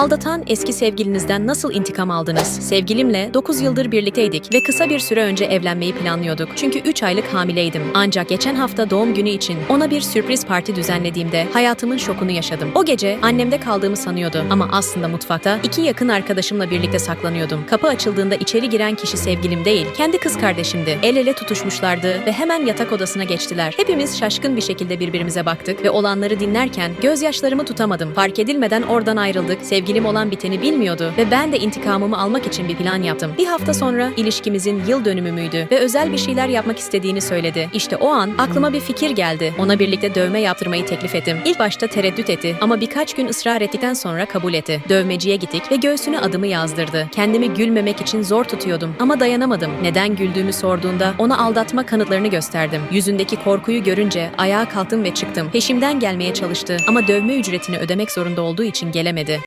Aldatan eski sevgilinizden nasıl intikam aldınız? Sevgilimle 9 yıldır birlikteydik ve kısa bir süre önce evlenmeyi planlıyorduk. Çünkü 3 aylık hamileydim. Ancak geçen hafta doğum günü için ona bir sürpriz parti düzenlediğimde hayatımın şokunu yaşadım. O gece annemde kaldığımı sanıyordu ama aslında mutfakta iki yakın arkadaşımla birlikte saklanıyordum. Kapı açıldığında içeri giren kişi sevgilim değil, kendi kız kardeşimdi. El ele tutuşmuşlardı ve hemen yatak odasına geçtiler. Hepimiz şaşkın bir şekilde birbirimize baktık ve olanları dinlerken gözyaşlarımı tutamadım. Fark edilmeden oradan ayrıldık. Sevgilim olan biteni bilmiyordu ve ben de intikamımı almak için bir plan yaptım. Bir hafta sonra ilişkimizin yıl dönümümüydü ve özel bir şeyler yapmak istediğini söyledi. İşte o an aklıma bir fikir geldi. Ona birlikte dövme yaptırmayı teklif ettim. İlk başta tereddüt etti ama birkaç gün ısrar ettikten sonra kabul etti. Dövmeciye gittik ve göğsüne adımı yazdırdı. Kendimi gülmemek için zor tutuyordum ama dayanamadım. Neden güldüğümü sorduğunda ona aldatma kanıtlarını gösterdim. Yüzündeki korkuyu görünce ayağa kalktım ve çıktım. Peşimden gelmeye çalıştı ama dövme ücretini ödemek zorunda olduğu için gelemedi.